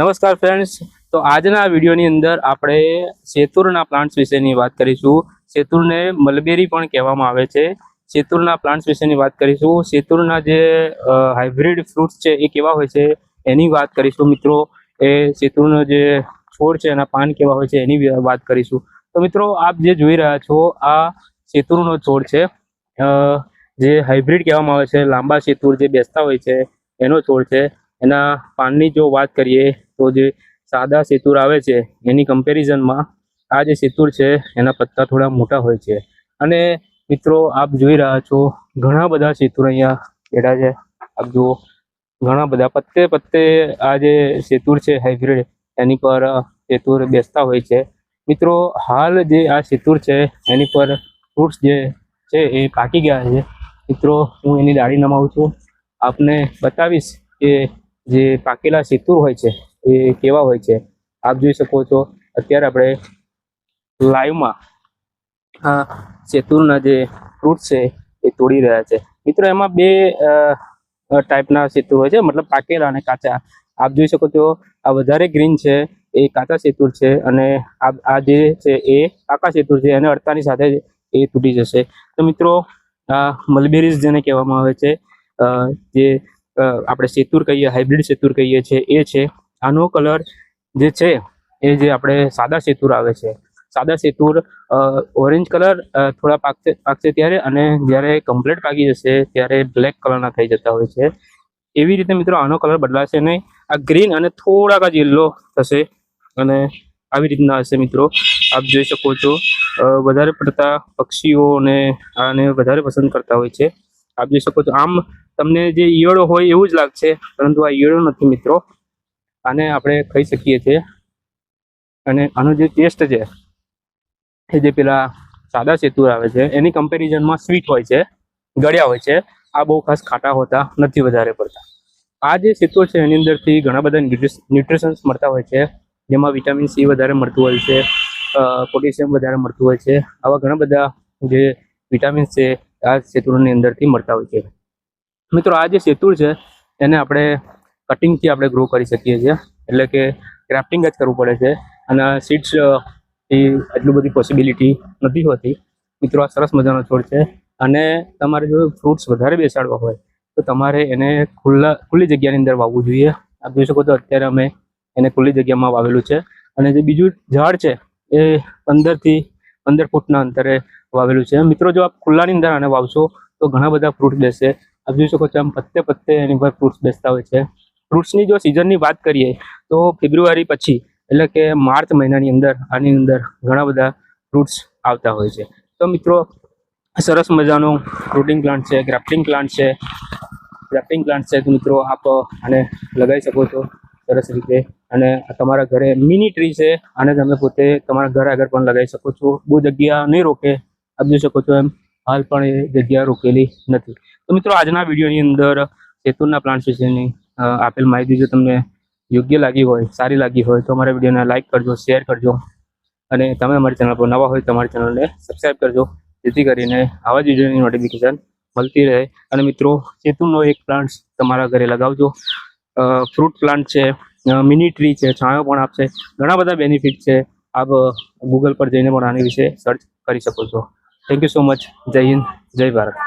નમસ્કાર ફ્રેન્ડ્સ તો આજના વિડીયોની અંદર આપણે સેતુરના પ્લાન્ટ્સ વિશેની વાત કરીશું. સેતુરને મલબેરી પણ કહેવામાં આવે છે. સેતુરના પ્લાન્ટ્સ વિશેની વાત કરીશું. સેતુરના જે હાઇબ્રિડ ફ્રૂટ્સ છે એ કેવા હોય છે એની વાત કરીશું મિત્રો. એ સેતુરનો જે છોડ છે એના પાન કેવા હોય છે એની વાત કરીશું. તો મિત્રો, આપ જે જોઈ રહ્યા છો, આ સેતુરનો છોડ છે. જે હાઇબ્રિડ કહેવામાં આવે છે, લાંબા સેતુર જે બેસતા હોય છે, એનો છોડ છે. એના પાનની જો વાત કરીએ તો જે સાદા સેતુર આવે છે, એની કમ્પેરિઝનમાં આ જે સેતુર છે, એના પત્તા થોડા મોટા હોય છે. અને મિત્રો, આપ જોઈ રહ્યા છો, ઘણા બધા સેતુર અહીંયા બેઠા છે. આપ જુઓ, ઘણા બધા. પત્તે પત્તે આ જે સેતુર છે હાઇબ્રિડ એની પર સેતુર બેસતા હોય છે. મિત્રો, હાલ જે આ સેતુર છે, એની પર ફ્રૂટ્સ જે છે, એ પાકી ગયા છે. મિત્રો, હું એની દાઢી નમાવું છું. આપને બતાવીશ કે જે પાકેલા સેતુર હોય છે, એ કેવા હોય છે, આપ જોઈ શકો છો. અત્યારે આપણે લાઈવમાં આ સેતુરના જે ફ્રૂટ છે, એ તોડી રહ્યા છે. મિત્રો, એમાં બે ટાઈપના સેતુર હોય છે, મતલબ પાકેલા અને કાચા. આપ જોઈ શકો છો, આ વધારે ગ્રીન છે, એ કાચા સેતુર છે અને આ જે છે, એ પાકા સેતુર છે અને અડતાની સાથે એ તૂટી જશે. તો મિત્રો, આ મલબેરીઝ જેને કહેવામાં આવે છે જે આપણે સેતુર કહીએ હાઇબ્રિડ સેતુર કહીએ છીએ એ છે. આનો કલર જે છે, એ જે આપણે સાદા સેતુર આવે છે. સાદા સેતુર ઓરેન્જ કલર થોડા પાકશે પાકશે ત્યારે અને જ્યારે કમ્પ્લીટ પાકી જશે ત્યારે બ્લેક કલરના થઈ જતા હોય છે. એવી રીતે મિત્રો આનો કલર બદલાશે નહીં. આ ગ્રીન અને થોડાક જ યલો થશે અને આવી રીતના હશે મિત્રો. આપ જોઈ શકો છો વધારે પડતા પક્ષીઓને આને વધારે પસંદ કરતા હોય છે. આપ જોઈ શકો છો, આમ તમને જે ઈયળો હોય એવું જ લાગશે, પરંતુ આ ઈયળો નથી મિત્રો. આને આપણે ખાઈ શકીએ છીએ. અને આનો જે ટેસ્ટ છે, એ જે પેલા સાદા સેતુર આવે છે, એની કમ્પેરિઝનમાં સ્વીટ હોય છે, ગળ્યા હોય છે, આ બહુ ખાસ ખાટા હોતા નથી વધારે પડતા. આ જે સેતુર છે, એની અંદરથી ઘણા બધા ન્યુટ્રિશન્સ મળતા હોય છે. જેમાં વિટામિન સી વધારે મળતું હોય છે પોટેશિયમ વધારે મળતું હોય છે, આવા ઘણા બધા જે વિટામિન્સ છે, આ સેતુરની અંદરથી મળતા હોય છે. મિત્રો, આ જે સેતુર છે, એને આપણે કટિંગથી આપણે ગ્રો કરી શકીએ છીએ. એટલે કે ક્રાફ્ટિંગ જ કરવું પડે છે. અને સીડ્સ એ એટલું બધી પોસિબિલિટી નથી હોતી. મિત્રો, આ સરસ મજાનો છોડ છે. અને તમારે જો ફ્રૂટ્સ વધારે બેસાડવા હોય, તો તમારે એને ખુલ્લા, ખુલ્લી જગ્યાની અંદર વાવવું જોઈએ. આપ જોઈ શકો તો અત્યારે અમે એને ખુલ્લી જગ્યામાં વાવેલું છે. અને જે બીજું ઝાડ છે, એ પંદરથી પંદર ફૂટના અંતરે વાવેલું છે. મિત્રો, જો આપ ખુલ્લાની અંદર આને વાવશો, તો ઘણા બધા ફ્રૂટ બેસે. આપ જોઈ શકો છો આમ પત્તે પત્તે એની પર ફ્રૂટ્સ બેસતા હોય છે. ફ્રૂટ્સની જો સિઝનની વાત કરીએ, તો ફેબ્રુઆરી પછી, એટલે કે માર્ચ મહિનાની અંદર, આની અંદર ઘણા બધા ફ્રૂટ્સ આવતા હોય છે. તો મિત્રો, સરસ મજાનો ફ્રૂટિંગ પ્લાન્ટ છે ગ્રાફ્ટિંગ પ્લાન્ટ છે. ગ્રાફ્ટિંગ પ્લાન્ટ છે, તો મિત્રો આપ આને લગાવી શકો છો સરસ રીતે. અને તમારા ઘરે મિની ટ્રી છે અને તમે પોતે તમારા ઘર આગળ પણ લગાવી શકો છો. બહુ જગ્યા નહીં રોકે, આપ જોઈ શકો છો એમ. હાલ પણ એ જગ્યા રોકેલી નથી. તો મિત્રો, આજના વિડીયોની અંદર સેતુરના પ્લાન્ટ વિશેની આપેલ માહિતી જો તમને યોગ્ય લાગી હોય, સારી લાગી હોય, તો અમારા વિડીયોને લાઇક કરજો, શેર કરજો અને તમે અમારી ચેનલ પર નવા હોય, તો ચેનલને સબસ્ક્રાઈબ કરજો. જેથી કરીને આવા જ વિડીયોની નોટિફિકેશન મળતી રહે. અને મિત્રો, સેતુનો એક પ્લાન્ટ તમારા ઘરે લગાવજો. ફ્રૂટ પ્લાન્ટ છે મિની ટ્રી છે, છાંયો પણ આપશે. ઘણા બધા બેનિફિટ છે. આપ ગૂગલ પર જઈને પણ આની વિશે સર્ચ કરી શકો છો. થેન્ક યુ સો મચ જય હિન્દ જય ભારત